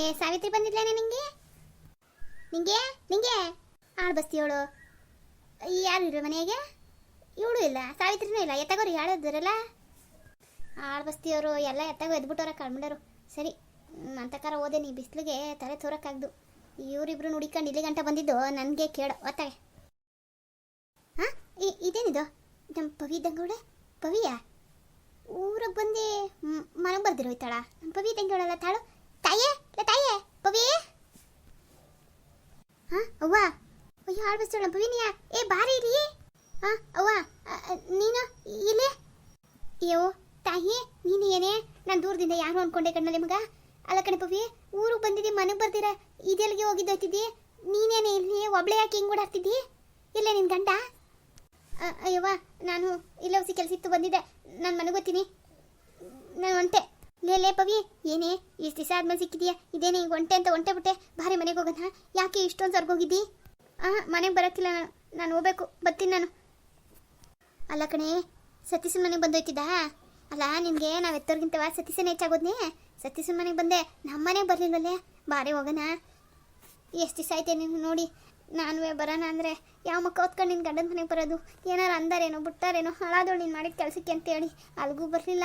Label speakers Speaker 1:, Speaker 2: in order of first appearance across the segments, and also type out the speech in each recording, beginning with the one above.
Speaker 1: ಏ, ಸಾವಿತ್ರಿ ಬಂದಿದ್ಲೇನೆ ನಿಂಗೆ? ನಿಂಗೆ? ನಿಂಗೆ? ಆಳು ಬಸ್ತಿಯವಳು ಯಾರು ಇರೋ ಮನೆಗೆ ಇವಳು ಇಲ್ಲ, ಸಾವಿತ್ರಿನೂ ಇಲ್ಲ. ಎತ್ತಗೋರು ಇದ್ದಾರಲ್ಲ? ಆಳು ಬಸ್ತಿಯವರು ಎಲ್ಲ ಎತ್ತಾಗೋ ಎದ್ಬಿಟ್ಟವ್ರ ಕಳ್ಬಿಡೋರು ಸರಿ ಅಂತಕಾರ ಓದೆ ನೀ ಬಿಸಿಲಿಗೆ ತಲೆ ತೋರಕ್ಕಾಗ್ದು. ಇವರಿಬ್ರು ನುಡಿಕೊಂಡು ಇಲ್ಲಿ ಗಂಟ ಬಂದಿದ್ದು, ನನಗೆ ಕೇಳು, ಒತ್ತಾಯ. ಹಾಂ? ಇದೇನಿದು? ನಮ್ಮ ಪವಿ ಇದ್ದಂಗವಳೆ? ಪವಿಯಾ? ಊರಿಗೆ ಬಂದು ಮನೆಗೆ ಬರ್ದಿರೋಯ್ತಾಳ ನಮ್ಮ ಪವಿ ಇದ್ದಂಗವಳಲ್ಲ ತಾಳು? ತಾಯೇ? ತಾಯೇ ಪವಿ ಹಾ ಅವ್ವ ಅಯ್ಯೋ ಬಸ್ತಾಳ ಪವಿನಿಯಾ ಏ ಬಾರಿ ರೀ ಹಾ ಅವ್ವ ನೀನು ಇಲ್ಲೇ ಅಯ್ಯೋ ತಾಯಿ ನೀನು ಏನೇ ನಾನು ದೂರದಿಂದ ಯಾರು ಅನ್ಕೊಂಡೆ ಕಣ್ಣ ನಿಮಗ ಅಲ್ಲ ಕಣೆ ಪವಿ ಊರು ಬಂದಿದ್ದಿ, ಮನೆಗೆ ಬರ್ತೀರ ಇದೆಲ್ಲಿಗೆ ಹೋಗಿದ್ದು ಹೋಗ್ತಿದ್ದಿ? ನೀನೇನೆ ಇಲ್ಲಿ, ಒಬ್ಳೆ ಯಾಕೆ ಹಿಂಗೆ ಓಡಾಡ್ತಿದ್ದಿ? ಇಲ್ಲೇ ನಿನ್ನ ಗಂಡ? ಅಯ್ಯವ್ವ, ನಾನು, ಇಲ್ಲೇ ಕೆಲಸ ಇತ್ತು ಬಂದಿದ್ದೆ. ನಾನು ಮನೆಗೆ ಹೋಗ್ತೀನಿ. ನಾನು ಹೊಂಟೆ ಲೇ ಲೇ, ಪವಿ, ಏನೇ? ಇಷ್ಟು ದಿವಸ ಆದ್ಮೇಲೆ ಸಿಕ್ಕಿದ್ಯಾ? ಇದೇನೇ, ಈಗ ಒಂಟೆ ಅಂತ ಒಂಟೆ ಬಿಟ್ಟೆ. ಭಾರಿ ಮನೆಗೆ ಹೋಗೋಣ ಯಾಕೆ ಇಷ್ಟೊಂದು ಸರ್ಗೋಗಿದ್ದಿ ಆ, ಮನೆಗೆ ಬರೋಕ್ಕಿಲ್ಲ ನಾನು. ಹೋಗ್ಬೇಕು. ಬರ್ತೀನಿ ನಾನು. ಅಲ್ಲ ಕಣೆ, ಸತೀಶನ ಮನೆಗೆ ಬಂದೋಯ್ತಿದ್ದ? ಅಲ್ಲ ನಿಮಗೆ ನಾವು ಎತ್ತೋರ್ಗಿಂತವ ಸತೀಶನೇ ಹೆಚ್ಚಾಗೋದ್ನೇ? ಸತೀಶನ ಮನೆಗೆ ಬಂದೆ. ನಮ್ಮ ಮನೆಗೆ ಬರಲಿಲ್ಲಲ್ಲೇ ಭಾರಿ ಹೋಗೋಣ. ಎಷ್ಟು ದಿವಸ ಆಯ್ತೇನೆ ನೋಡಿ. ನಾನು ಬರೋಣ ಅಂದರೆ ಯಾವ ಮಕ್ಕ ಹೊತ್ಕೊಂಡು ನಿನ್ನ ಗಂಡನ ಮನೆಗೆ ಬರೋದು? ಏನಾರು ಅಂದಾರೇನೋ, ಬಿಟ್ಟಾರೇನೋ ಹಾಳಾದವಳು ನೀನು ಮಾಡಿದ ಕೆಲಸಕ್ಕೆ ಅಂತೇಳಿ. ಅಲ್ಗೂ ಬರಲಿಲ್ಲ.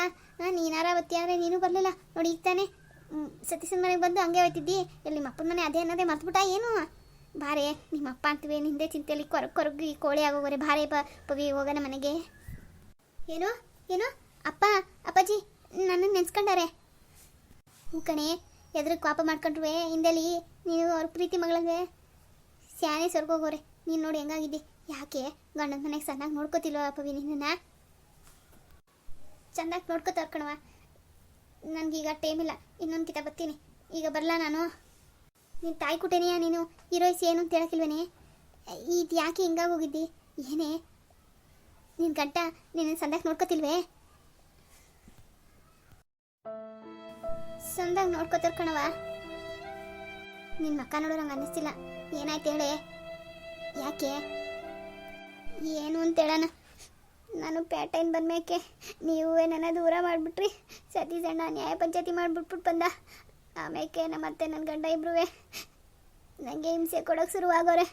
Speaker 1: ನೀನಾರ ಬತ್ತಿಯಾದ್ರೆ ನೀನು ಬರಲಿಲ್ಲ. ನೋಡಿ ಈಗ ತಾನೇ ಸತೀಶನ ಮನೆಗೆ ಬಂದು ಹಂಗೆ ಹೋಯ್ತಿದ್ದಿ. ಇಲ್ಲಿ ನಿಮ್ಮ ಅಪ್ಪನ ಮನೆ ಅದೇ ಅನ್ನೋದೇ ಮರ್ತುಬಿಟ್ಟ ಏನು? ಬಾರೆ ನಿಮ್ಮ ಅಪ್ಪ ಅಂತೀವಿ, ನಿಂದೆ ಚಿಂತೆಯಲ್ಲಿ ಕೊರಗ್ ಕೊರಗಿ ಕೋಳಿ ಆಗೋಗ್ರೆ ಭಾರೆ ಪ ಪವಿ, ಹೋಗೋಣ ಮನೆಗೆ. ಏನೋ? ಏನೋ? ಅಪ್ಪ, ಅಪ್ಪಾಜಿ ನನ್ನ ನೆನ್ಸ್ಕೊಂಡಾರೆ? ಹ್ಞೂ ಕಣೆ, ಎದ್ರಿಗೆ ಪಾಪ ಮಾಡ್ಕೊಂಡ್ರುವೆ, ಹಿಂದೆಲಿ. ನೀವು ಅವ್ರ ಪ್ರೀತಿ ಮಗಳಂಗೆ. ಸ್ಯಾನೆ ಸ್ವರ್ಗೋಗೋರೆ ನೀನು ನೋಡಿ ಹೆಂಗಾಗಿದ್ದೆ. ಯಾಕೆ? ಗಂಡನ ಮನೆಗೆ ಚೆನ್ನಾಗಿ ನೋಡ್ಕೋತಿಲ್ವ ಪವಿ ನಿನ್ನ ಚೆನ್ನಾಗಿ ನೋಡ್ಕೋತಾರ ಕಣವ ನನಗೀಗ ಟೈಮ್ ಇಲ್ಲ. ಇನ್ನೊಂದು ಕಿತ ಬರ್ತೀನಿ. ಈಗ ಬರಲಾ ನಾನು? ನೀನು ತಾಯಿ ಕುಟೇನೆಯಾ ನೀನು? ಹೀರೋಯಿಸ್ ಏನು ಅಂತ ಹೇಳಕ್ಕಿಲ್ವೇನೆ? ಇದು ಯಾಕೆ ಹಿಂಗಾಗಿ ಹೋಗಿದ್ದಿ? ಏನೇ? ನಿನ್ನ ಗಂಟ ನಿನ್ನ ಸಂದಾಗ ನೋಡ್ಕೋತಿಲ್ವೇ? ಸಂದಾಗ ನೋಡ್ಕೋತಾರ ಕಣವ ನಿನ್ನ ಮಕ್ಕ ನೋಡೋರಂಗೆ ಅನ್ನಿಸ್ತಿಲ್ಲ. ಏನಾಯ್ತು ಹೇಳಿ? ಯಾಕೆ? ಏನು ಅಂತ ಹೇಳೋಣ. ನಾನು ಪ್ಯಾಟೈನ್ ಬಂದ್ಮೇಕೆ ನೀವೇ ನನ್ನ ದೂರ ಮಾಡಿಬಿಟ್ರಿ. ಸತೀಶಣ್ಣ ನ್ಯಾಯ ಪಂಚಾಯತಿ ಮಾಡಿಬಿಟ್ಬಿಟ್ಟು ಬಂದ. ಆಮೇಲೆ ನಮ್ಮ ಅತ್ತೆ, ನನ್ನ ಗಂಡ ಇಬ್ರು ನನಗೆ ಹಿಂಸೆ ಕೊಡೋಕೆ ಶುರುವಾಗೋರೆ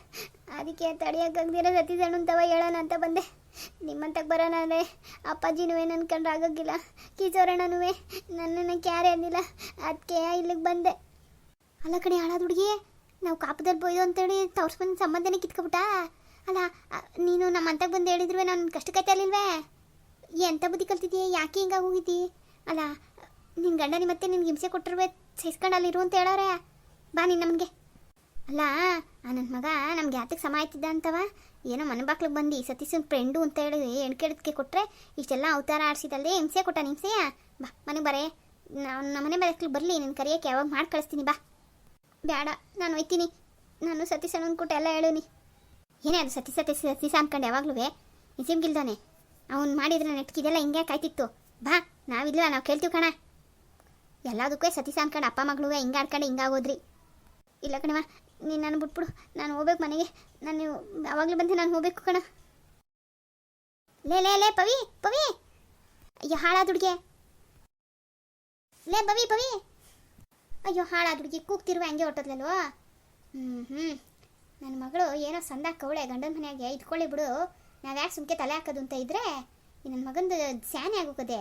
Speaker 1: ಅದಕ್ಕೆ ತಡಿಯೋಕ್ಕಾಗ್ದಿರ ಸಣ್ಣ ತವ ಹೇಳೋಣ ಅಂತ ಬಂದೆ. ನಿಮ್ಮಂತಕ್ಕೆ ಬರೋಣ ಅಂದರೆ ಅಪ್ಪಾಜಿನೂ ನನ್ನ ಕಂಡ್ರೆ ಆಗೋಗಿಲ್ಲ ಕಿಶೋರಣ್ಣನೂ ನನ್ನನ್ನು ಕ್ಯಾರೆ ಅಂದಿಲ್ಲ. ಅದಕ್ಕೆ ಇಲ್ಲಿಗೆ ಬಂದೆ. ಅಲ್ಲ ಕಡೆ ಹಾಳಾದ ಹುಡುಗಿ. ನಾವು ಕಾಪದಲ್ಲಿ ಬೋಯ್ದು ಅಂತೇಳಿ ತೋರ್ಸ್ಕೊಂಡು ಸಂಬಂಧನೇ ಕಿತ್ಕೊಬಿಟ್ಟ. ಅಲ್ಲ ನೀನು ನಮ್ಮ ಅಂತಕ್ಕೆ ಬಂದು ಹೇಳಿದ್ರು ನಾನು ಕಷ್ಟಕ್ಕೈತೆ ಅಲ್ಲಿಲ್ವೇ? ಎಂಥ ಬುದ್ಧಿ ಕಲ್ತಿದ್ದೀಯ ಯಾಕೆ ಹಿಂಗಾಗಿ ಹೋಗಿದ್ದಿ? ಅಲ್ಲ ನಿನ್ನ ಗಂಡ ನಿಮ್ಮತ್ತೆ ನಿನ್ಗೆ ಹಿಂಸೆ ಕೊಟ್ಟಿರುವೆ, ಸಹಿಸ್ಕೊಂಡು ಅಲ್ಲಿರು ಅಂತ ಹೇಳೋರೆ ಬಾ ನೀನು ನಮಗೆ. ಅಲ್ಲ ನನ್ನ ಮಗ ನಮ್ಗೆ ಯಾತಕ್ಕೆ ಸಮ ಆಯ್ತಿದ್ದ ಅಂತವ? ಏನೋ ಮನೆ ಬಾಕ್ಲಿಗೆ ಬಂದು ಸತೀಶನ್ ಫ್ರೆಂಡು ಅಂತ ಹೇಳಿ ಎಣ್ಕೆಡಕ್ಕೆ ಕೊಟ್ಟರೆ ಇಷ್ಟೆಲ್ಲ ಅವತಾರ ಆಡಿಸಿದಲ್ಲೇ ಹಿಂಸೆ ಕೊಟ್ಟ ಹಿಂಸೆಯ ಬಾ, ಮನೆಗೆ ಬರೇ. ನಾನು ನಮ್ಮ ಮನೆ ಬರಲಿ ನಿನ್ನ ಕರಿಯೋಕ್ಕೆ ಯಾವಾಗ ಮಾಡಿ ಕಳಿಸ್ತೀನಿ ಬಾ. ಬೇಡ, ನಾನು ಒಯ್ತೀನಿ. ನಾನು ಸತೀಶ್ ಅಣ್ಣನ ಎಲ್ಲ ಹೇಳೀನಿ ಏನೇ ಅದು ಸತೀಶ ಸತೀಶ ಸತೀಶ ಅನ್ಕೊಂಡು ಯಾವಾಗಲೂ ನಿಸಿಮ್ಗಿಲ್ದಾನೆ ಅವ್ನು ಮಾಡಿದ್ರೆ ನೆಟ್ಕಿದೆಲ್ಲ ಹಿಂಗೆ ಕಾಯ್ತಿತ್ತು. ಬಾ ನಾವಿಲ್ಲ ನಾವು ಕೇಳ್ತೀವಿ ಕಣ. ಎಲ್ಲದಕ್ಕೂ ಸತೀಶ ಅನ್ಕೊಂಡು ಅಪ್ಪ ಮಗಳು ಹಿಂಗೆ ಆಡ್ಕೊಂಡು ಹಿಂಗಾಗೋದ್ರಿ ಇಲ್ಲ ಕಣವ ನೀನು ನಾನು ಬಿಟ್ಬಿಡು. ನಾನು ಹೋಗ್ಬೇಕು ಮನೆಗೆ. ನಾನು ಯಾವಾಗಲೂ ಬಂದೆ ನಾನು ಹೋಗ್ಬೇಕು ಕಣ. ಲೇ ಲೇ ಲೇ, ಪವಿ ಪವಿ. ಅಯ್ಯ, ಹಾಳಾದ ಹುಡುಗೆ. ಲೇ, ಪವಿ ಪವಿ. ಅಯ್ಯೋ, ಹಾಳಾದ ಹುಡುಗಿ ಕೂಗ್ತಿರುವ ಹಂಗೆ ಹೊಟ್ಟದ್ಲಲ್ವ ಹ್ಞೂ ಹ್ಞೂ ನನ್ನ ಮಗಳು ಏನೋ ಸಂದ ಕವಳೆ ಗಂಡನ ಮನೆಯಾಗೆ ಇದ್ಕೊಳ್ಳಿ ಬಿಡು. ನಾವು ಯಾಕೆ ಸುಮ್ಕೆ ತಲೆ ಹಾಕೋದು ಅಂತ ಇದ್ರೆ ನನ್ನ ಮಗಂದು ಸ್ಯಾನೆ ಆಗೋಗದೆ.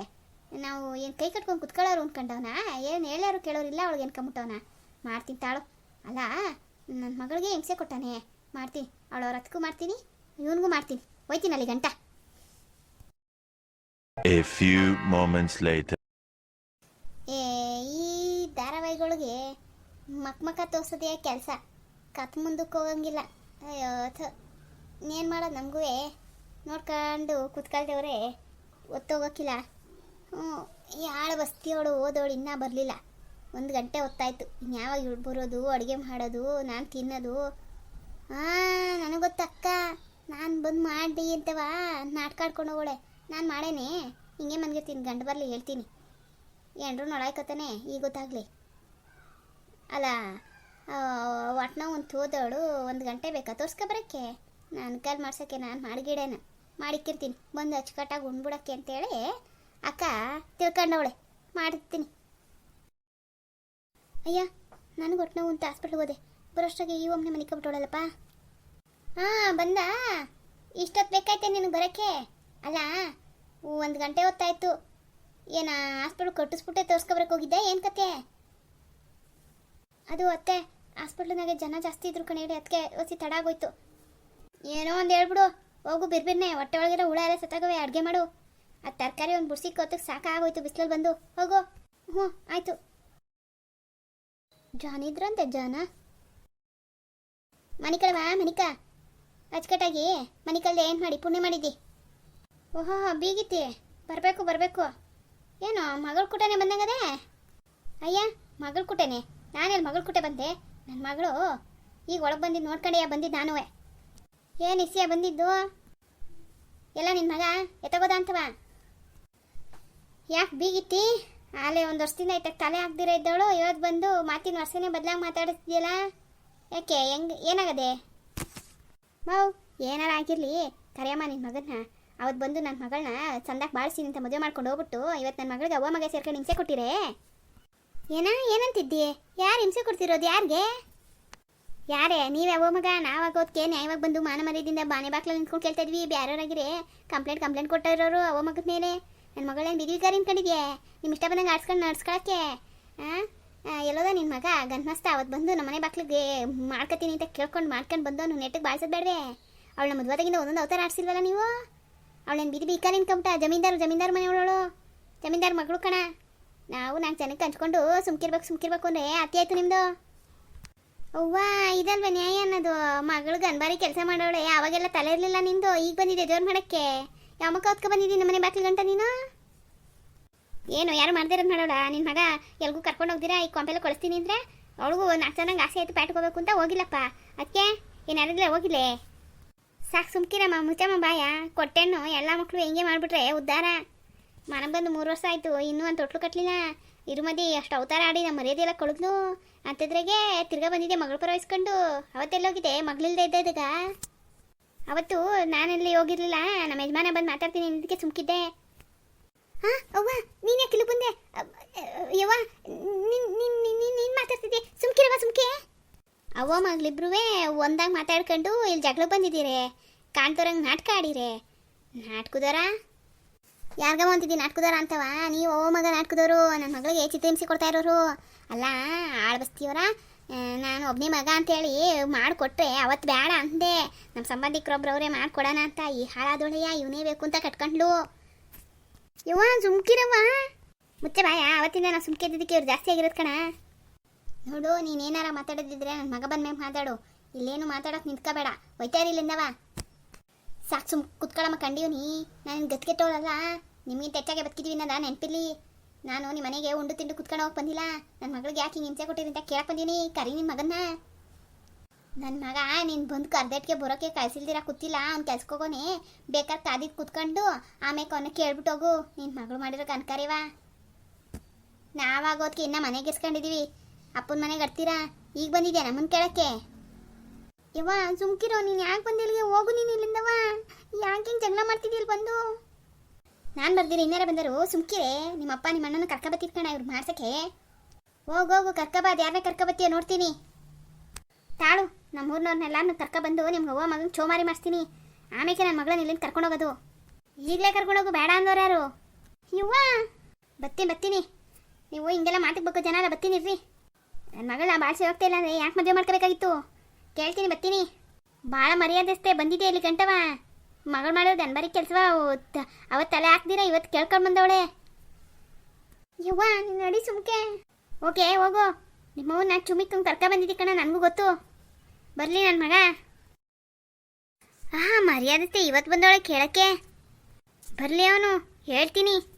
Speaker 1: ನಾವು ಏನು ಕೈ ಕಟ್ಕೊಂಡು ಕುತ್ಕೊಳ್ಳೋರು ಅಂದ್ಕೊಂಡವನ ಏನು ಹೇಳ್ಯಾರು ಕೇಳೋರಿಲ್ಲ, ಅವಳಿಗೆ ಅನ್ಕೊಂಬಿಟ್ಟವನ ಮಾಡ್ತೀನಿ ತಾಳು. ಅಲ್ಲ ನನ್ನ ಮಗಳಿಗೆ ಹಿಂಸೆ ಕೊಟ್ಟಾನೆ. ಮಾಡ್ತೀನಿ. ಅವಳವ್ರ ಹತ್ಗೂ ಮಾಡ್ತೀನಿ, ಇವನಿಗೂ ಮಾಡ್ತೀನಿ. ಹೋಯ್ತೀನಿ ಅಲ್ಲಿ ಗಂಟ.
Speaker 2: A few moments later.
Speaker 1: ಏ ಈ ಧಾರಾವಾಹಿಗಳಿಗೆ ಮಕ್ ಮಕ್ಕ ತೋರ್ಸೋದೇ ಕೆಲಸ. ಕತ್ ಮುಂದಕ್ಕೆ ಹೋಗಂಗಿಲ್ಲ. ಅಯ್ಯೋ, ಥ. ಏನು ಮಾಡೋದು ನಮಗೂ ನೋಡ್ಕೊಂಡು ಕುತ್ಕೊಳ್ದವ್ರೆ ಒತ್ತೋಗೋಕ್ಕಿಲ್ಲ ಹ್ಞೂ ಯಾಳ ವಸ್ತಿಯವಳು ಓದೋಳು ಇನ್ನೂ ಬರಲಿಲ್ಲ. ಒಂದು ಗಂಟೆ ಹೊತ್ತಾಯ್ತು. ಇನ್ಯಾವಾಗ ಇವ್ಳು ಬರೋದು, ಅಡುಗೆ ಮಾಡೋದು, ನಾನು ತಿನ್ನೋದು? ಹಾಂ ನನಗೆ ಗೊತ್ತಕ್ಕ ನಾನು ಬಂದು ಮಾಡಿ ಅಂತವಾ. ನಾಟ್ಕಾಡ್ಕೊಂಡು ಹೋಗೋಳೆ. ನಾನು ಮಾಡೇನೆ. ಹಿಂಗೆ ತಿನ್ ಗಂಡು ಬರಲಿ ಹೇಳ್ತೀನಿ. ಎಂಡ್ರು ನೋಡಾಯ್ಕೊತಾನೆ ಈಗ ಗೊತ್ತಾಗ್ಲಿ. ಅಲ್ಲ ಒಟ್ನ ಒಂದು ತೋದವಳು ಒಂದು ಗಂಟೆ ಬೇಕಾ? ತೋರ್ಸ್ಕೊಬರಕ್ಕೆ ನಾನು ಕಾಲು ಮಾಡ್ಸೋಕ್ಕೆ ನಾನು ಮಾಡಿಗಿಡೇನ. ಮಾಡಿಕ್ಕಿರ್ತೀನಿ. ಬಂದು ಅಚ್ಚುಕಟ್ಟಾಗಿ ಉಂಡ್ಬಿಡಕ್ಕೆ ಅಂತೇಳಿ ಅಕ್ಕ ತಿಳ್ಕೊಂಡವಳೆ. ಮಾಡಿರ್ತೀನಿ ಅಯ್ಯ, ನನಗೆ ಒಟ್ಟು ನೋವು ಅಂತ ಹಾಸ್ಪಿಟ್ಲಿಗೆ ಹೋದೆ. ಬರೋಷ್ಟಾಗಿ ಈ ಒಮ್ಮೆ ಮನೆ ಕಬಿಟ್ಟೋಳಲ್ಲಪ್ಪ ಹಾಂ, ಬಂದ. ಇಷ್ಟೊತ್ತು ಬೇಕಾಯ್ತೆ ನಿನಗೆ ಬರೋಕ್ಕೆ? ಅಲ್ಲ, ಒಂದು ಗಂಟೆ ಹೊತ್ತಾಯ್ತು. ಏನ, ಹಾಸ್ಪಿಟ್ಲ್ ಕಟ್ಟಿಸ್ಬಿಟ್ಟೆ ತೋರಿಸ್ಕೊಬರಕ್ಕೆ ಹೋಗಿದ್ದೆ? ಏನು ಕತೆ? ಅದು ಅತ್ತೆ ಹಾಸ್ಪಿಟ್ಲ್ನಾಗೆ ಜನ ಜಾಸ್ತಿ ಇದ್ರು ಕಣೆ ಅದಕ್ಕೆ ಒಸಿ ತಡ ಆಗೋಯ್ತು. ಏನೋ ಒಂದು ಹೇಳ್ಬಿಡು, ಹೋಗು ಬಿರ್ಬಿರ್ನೆ ಹೊಟ್ಟೆ ಒಳಗಿರೋ ಹುಳ ಎಲ್ಲ ಸತ್ತಾಗವೆ, ಅಡುಗೆ ಮಾಡು. ಆ ತರಕಾರಿ ಒಂದು ಬುಡ್ಸಿ ಕೊತ್ತಕ್ಕೆ ಸಾಕಾಗೋಯ್ತು ಬಿಸಿಲಲ್ಲಿ ಬಂದು. ಹೋಗು. ಹ್ಞೂ, ಆಯಿತು. ಜಾನ್ ಇದ್ರಂತೆ, ಜಾನ? ಮನಿಕಳವ ಮಣಿಕಾ ಅಚ್ಚುಕಟ್ಟಾಗಿ ಮನಿಕಲ್ದೆ ಏನು ಮಾಡಿ, ಪುಣ್ಯ ಮಾಡಿದ್ದಿ? ಓಹೋ, ಬೀಗಿತ್ತಿ. ಬರಬೇಕು ಬರಬೇಕು. ಏನು, ಮಗಳ ಕುಟನೆ ಬಂದಂಗದೆ? ಅಯ್ಯ, ಮಗಳ ಕುಟೆನೆ? ನಾನೆಲ್ಲಿ ಮಗಳ ಕುಟೆ ಬಂದೆ? ನನ್ನ ಮಗಳು ಈಗ ಒಳಗೆ ಬಂದಿದ್ದು ನೋಡ್ಕೊಂಡೆಯ ಬಂದಿದ್ದು ನಾನುವೆ. ಏನು ಇಸಿಯ ಬಂದಿದ್ದು? ಎಲ್ಲ ನಿನ್ನ ಮಗ ಎತ್ತಗೋದ ಅಂತವ? ಯಾಕೆ ಬೀಗಿತ್ತಿ? ಆಲೆ ಒಂದು ವರ್ಷದಿಂದ ಐತೆ ತಲೆ ಹಾಕ್ದಿರ ಇದ್ದವಳು ಇವತ್ತು ಬಂದು ಮಾತಿನ ವರ್ಷನೇ ಬದಲಾಗಿ ಮಾತಾಡಿಸ್ತಿದ್ಯಲ್ಲ ಯಾಕೆ, ಹೆಂಗ್, ಏನಾಗದೆ? ಮಾವು ಏನಾರ ಆಗಿರಲಿ, ಕರೆಯಮ್ಮ ನಿನ್ನ ಮಗನ್ನ. ಅವತ್ತು ಬಂದು ನನ್ನ ಮಗಳನ್ನ ಚಂದಾಗಿ ಬಾಳಿಸಿ ಅಂತ ಮದುವೆ ಮಾಡ್ಕೊಂಡು ಹೋಗ್ಬಿಟ್ಟು ಇವತ್ತು ನನ್ನ ಮಗಳಿಗೆ ಅವ್ವ, ಮಗ ಸೇರ್ಕೊಂಡು ಹಿಂಸೆ ಕೊಟ್ಟಿರೇ? ಏನ ಏನಂತಿದ್ದಿ ಯಾರು ಹಿಂಸೆ ಕೊಡ್ತಿರೋದು ಯಾರಿಗೆ? ಯಾರೇ, ನೀವು ಯಾವ ಮಗ ನಾವಾಗೋದಕ್ಕೆ ನ್ಯಾಯವಾಗಿ ಬಂದು ಮಾನ ಮರ್ಯಾದಿಂದ ಬಾನೆ ಬಾಕ್ಲಲ್ಲಿ ನಿಂತ್ಕೊಂಡು ಕೇಳ್ತಾ ಇದ್ವಿ ಬ್ಯಾರೋರಾಗಿರೆ ಕಂಪ್ಲೇಂಟ್ ಕಂಪ್ಲೇಂಟ್ ಕೊಟ್ಟಿರೋರು ಅವ ಮಗದ ಮೇಲೆ. ನನ್ನ ಮಗಳೇನು ಬಿದಿಗಾರಿ ಕಡೆಗೆ ನಿಮ್ಮ ಇಷ್ಟ ಬಂದಂಗೆ ಆಡ್ಸ್ಕೊಂಡು ನಡ್ಸ್ಕೊಳಕ್ಕೆ? ಹಾಂ ಎಲ್ಲೋದ ನಿನ್ನ ಮಗ? ಗನ್ಮಸ್ತ ಅವತ್ತು ಬಂದು ನಮ್ಮನೆ ಬಾಕ್ಲಿಗೆ ಮಾಡ್ಕೊತೀನಿ ಅಂತ ಕೇಳ್ಕೊಂಡು ಮಾಡ್ಕೊಂಡು ಬಂದು ಅವ್ನು ನೆಟ್ಟಿಗೆ ಬಾಳ್ಸೋದು ಬೇಡ್ರೆ ಅವಳ ಮದುವೆದಾಗಿಂದ ಒಂದೊಂದು ಅವತಾರ ಆಡ್ಸಿಲ್ವಲ್ಲ ನೀವು? ಅವಳೇನು ಬಿದಿ ಬೀಕ ನಿನ್ಕೊಂಬಿಟ್ಟ ಜಮೀನ್ದಾರು, ಜಮೀನ್ದಾರ್ ಮನೆಯವಳು ಜಮೀನ್ದಾರು ಮಗಳು ಕಣ? ನಾವು ನಾಲ್ಕು ಜನಕ್ಕೆ ಹಂಚ್ಕೊಂಡು ಸುಮ್ಕಿರ್ಬೇಕು ಸುಮ್ಕಿರ್ಬೇಕು ಅಂದ್ರೆ ಅತಿ ಆಯ್ತು ನಿಮ್ಮದು ಅವ್ವ, ಇದಲ್ವ ನ್ಯಾಯ ಅನ್ನೋದು? ಮಗಳು ಗನ್ಬಾರಿ ಕೆಲಸ ಮಾಡೋಳೆ ಅವಾಗೆಲ್ಲ ತಲೆ ಇರಲಿಲ್ಲ ನಿಂದು, ಈಗ ಬಂದಿದೆ ಜೋರು ಮಾಡಕ್ಕೆ. ಯಾವ ಮಕ್ಕ ಹೊತ್ಕೊ ಬಂದಿದ್ದೀನಿ ನಮ್ಮನೆ ಬಾಕ್ಲಿ ಗಂಟ ನೀನು? ಏನು, ಯಾರು ಮಾಡ್ದಿರೋದು ಮಾಡೋಳ ನಿನ್ನ ಮಗ ಎಲ್ಗೂ ಕರ್ಕೊಂಡು ಹೋಗ್ದಿರಾ? ಈ ಕೊಂಪೆಲ್ಲ ಕಳಿಸ್ತೀನಿ ಅಂದರೆ? ಅವಳಿಗೂ ನಾಲ್ಕು ಚೆನ್ನಾಗಿ ಆಸೆ ಆಯ್ತು ಪ್ಯಾಟ್ ಹೋಗ್ಬೇಕು ಅಂತ ಹೋಗಿಲ್ಲಪ್ಪ. ಅದಕ್ಕೆ ಏನಾರಿದ್ರೆ ಹೋಗಿಲ್ಲೇ ಸಾಕು ಸುಮ್ಕಿರಮ್ಮ, ಮುಚ್ಚಮ್ಮ ಬಾಯ. ಕೊಟ್ಟೆಣ್ಣು, ಎಲ್ಲ ಮಕ್ಕಳು ಹೆಂಗೆ ಮಾಡಿಬಿಟ್ರೆ ಉದ್ಧಾರ ಮನ ಬಂದು ಮೂರು ವರ್ಷ ಆಯಿತು, ಇನ್ನೂ ಒಂದು ತೊಟ್ಲು ಕಟ್ಟಲಿಲ್ಲ ಇರುಮದಿ ಅಷ್ಟು ಅವತಾರ ಆಡಿ ನಮ್ಮ ಮರ್ಯಾದೆಲ್ಲ ಕಳೆದ್ಲು. ಅಂತಿದ್ರಾಗೆ ತಿರ್ಗಾ ಬಂದಿದ್ದೆ ಮಗಳು ಪರ ವಹಿಸ್ಕೊಂಡು. ಅವತ್ತೆಲ್ಲ ಹೋಗಿದೆ ಮಗಳಿಲ್ದೆ ಇದ್ದದಾಗ ಅವತ್ತು ನಾನೆಲ್ಲಿ ಹೋಗಿರಲಿಲ್ಲ, ನಮ್ಮ ಯಜಮಾನ ಬಂದು ಮಾತಾಡ್ತೀನಿ ಇದಕ್ಕೆ ಸುಮ್ಕಿದ್ದೆ. ಹಾಂ, ಅವ್ವ, ನೀನು ಯಾಕೆ ಇಲ್ಲಿ ಬಂದೆ? ಯವ್ವ, ನೀನ್ ಮಾತಾಡ್ತಿದ್ದೆ? ಸುಮ್ಕಿರವ ಸುಮ್ಕೆ. ಅವ್ವ ಮಗಳಿಬ್ರುವೆ ಒಂದಾಗ ಮಾತಾಡ್ಕೊಂಡು ಇಲ್ಲಿ ಜಗಳ ಬಂದಿದ್ದೀರಿ. ಕಾಣ್ತೋರಂಗೆ ನಾಟಕ ಆಡಿರೆ. ನಾಟಕದೋರ? ಯಾರ್ಗಮ್ಮ ಅಂತಿದ್ದಿ ನಾಟ್ಕದವ್ರ ಅಂತವ, ನೀವು ಓ ಮಗ ನಾಟಕದವರು ನನ್ನ ಮಗಳಿಗೆ ಚಿತ್ರಹಿಂಸೆ ಕೊಡ್ತಾ ಇರೋರು. ಅಲ್ಲ, ಆಳ್ ನಾನು ಒಬ್ಬನೇ ಮಗ ಅಂತೇಳಿ ಮಾಡಿಕೊಟ್ರೆ ಅವತ್ತು ಬೇಡ ಅಂದೆ. ನಮ್ಮ ಸಂಬಂಧಿಕರೊಬ್ರು ಅವರೇ ಮಾಡಿಕೊಡೋಣ ಅಂತ ಈ ಹಾಳಾದೊಳೆಯ ಇವನೇ ಬೇಕು ಅಂತ ಕಟ್ಕೊಂಡ್ಲು. ಯವ್ವ, ಸುಮ್ಕಿರವ್ವ. ಮುಚ್ಚೆ ಬಾಯ, ಅವತ್ತಿಂದ ನಾನು ಸುಮ್ಕಿದ್ದಕ್ಕೆ ಇವ್ರು ಜಾಸ್ತಿ ಆಗಿರೋದು ಕಣ. ನೋಡು, ನೀನೇನಾರ ಮಾತಾಡೋದಿದ್ರೆ ನನ್ನ ಮಗ ಬಂದ್ಮೇಲೆ ಮಾತಾಡು. ಇಲ್ಲೇನು ಮಾತಾಡೋಕೆ ನಿಂತ್ಕೋಬೇಡ. ಒಯ್ತಾ ಇರಲಿಲ್ಲಂದವ ಸಾಕು ಸುಮ್ ಕುತ್ಕೊಳ್ಳಮ್ಮ ಕಂಡೀವ್ನಿ ನಾನು ಗತ್ಕೆಟ್ಟವಳಲ್ಲ ನಿಮ್ಗಿಂತ ಹೆಚ್ಚಾಗೆ ಬದುಕಿದ್ದೀವಿ ನಾನು ನೆನಪಿರ್ಲಿ. ನಾನು ನಿಮ್ಮ ಮನೆಗೆ ಉಂಡು ತಿಂಡು ಕುತ್ಕೊಂಡು ಹೋಗಿ ಬಂದಿಲ್ಲ. ನನ್ನ ಮಗಳಿಗೆ ಯಾಕೆ ಹಿಂಗೆ ಹಿಂಸೆ ಕೊಟ್ಟಿದ್ದೀನಿ ಅಂತ ಕೇಳಕ್ಕೆ ಬಂದೀನಿ. ಕರಿ ನಿನ್ನ ಮಗನ್ನ. ನನ್ನ ಮಗ, ನೀನು ಬಂದು ಕರ್ದೆಟ್ಗೆ ಬರೋಕ್ಕೆ ಕಳ್ಸಿಲ್ದಿರ ಕೂತಿಲ್ಲ. ಅವ್ನು ಕೆಲ್ಸಕ್ಕೋಗೋನೆ ಬೇಕಾದ್ರೆ ಕಾದಿದ್ದು ಕುತ್ಕೊಂಡು ಆಮೇಲೆ ಅವನ್ನ ಕೇಳ್ಬಿಟ್ಟು ಹೋಗು. ನಿನ್ನ ಮಗಳು ಮಾಡಿರೋ ಕನ್ಕರಿವ ನಾವಾಗೋದಕ್ಕೆ ಇನ್ನ ಮನೆಗೆ ಇಸ್ಕೊಂಡಿದೀವಿ ಅಪ್ಪನ ಮನೆಗೆ ಅಡ್ತೀರಾ ಈಗ ಬಂದಿದ್ಯಾ ನಮ್ಮನ್ನ ಕೇಳೋಕ್ಕೆ? ಯವ್ವ, ಸುಮ್ಕಿರೋ, ನೀನು ಯಾಕೆ ಬಂದಿಲ್ಲಿಗೆ ಹೋಗು ನೀನು ಇಲ್ಲಿಂದವ ಯಾಕೆ ಹಿಂಗೆ ಜಗಳ ಇಲ್ಲಿ ಬಂದು? ನಾನು ಬರ್ದಿರಿ ಇನ್ನಾರ ಬಂದರು? ಸುಮ್ಕಿರೆ ನಿಮ್ಮಪ್ಪ ನಿಮ್ಮ ಅಣ್ಣನ ಕರ್ಕ ಬತ್ತಿದ್ಕಣ ಇವ್ರು ಮಾಡ್ಸಕ್ಕೆ. ಹೋಗು ಹೋಗು, ಕರ್ಕ ಬಾ ಯಾರನ್ನ ಕರ್ಕ ಬತ್ತೀಯ ನೋಡ್ತೀನಿ. ತಾಳು ನಮ್ಮ ಊರಿನವ್ರನ್ನೆಲ್ಲಾನು ಕರ್ಕ ಬಂದು ನಿಮ್ಮ ಅವ್ವ ಮಗನ ಚೋಮಾರಿ ಮಾಡಿಸ್ತೀನಿ. ಆಮೇಲೆ ನನ್ನ ಮಗಳನ್ನ ಇಲ್ಲಿಂದ ಕರ್ಕೊಂಡು ಹೋಗೋದು? ಈಗಲೇ ಕರ್ಕೊಂಡೋಗು ಬೇಡ ಅಂದವ್ರು ಯಾರು? ಇವ್ವ ಬತ್ತೀನಿ ಬತ್ತೀನಿ. ನೀವು ಹಿಂಗೆಲ್ಲ ಮಾತಿಗೆ ಜನ ಎಲ್ಲ ಬತ್ತೀನಿ ಇರ್ರಿ. ನನ್ನ ಮಗಳನ್ನ ಬಾಳ್ಸಿ ಹೋಗ್ತಾ ಇಲ್ಲ ಅಂದರೆ ಯಾಕೆ ಮದುವೆ ಮಾಡ್ಕೋಬೇಕಾಗಿತ್ತು? ಕೇಳ್ತೀನಿ, ಬತ್ತೀನಿ. ಭಾಳ ಮರ್ಯಾದೆಸ್ತೆ ಬಂದಿದೆ ಇಲ್ಲಿ ಗಂಟವ? ಮಗಳು ಮಾಡೋದು ಅನ್ಬರಿ ಕೆಲಸವ? ಅವತ್ತು ತಲೆ ಹಾಕ್ದಿರ ಇವತ್ತು ಕೇಳ್ಕೊಂಡು ಬಂದವಳೆ. ಯವ್ವ, ನೀನು ನಡಿ ಸುಮ್ಕೆ. ಓಕೆ, ಹೋಗು. ನಿಮ್ಮವ್ವ ನಾನು ಚುಮಿಕ್ಕಂಗೆ ಕರ್ಕ ಬಂದಿದ್ದಿ ಕಣ, ನನಗೂ ಗೊತ್ತು. ಬರಲಿ ನನ್ನ ಮಗ. ಹಾಂ ಮರ್ಯಾದತೆ ಇವತ್ತು ಬಂದವಳೆ ಕೇಳಕ್ಕೆ. ಬರಲಿ ಅವನು, ಹೇಳ್ತೀನಿ.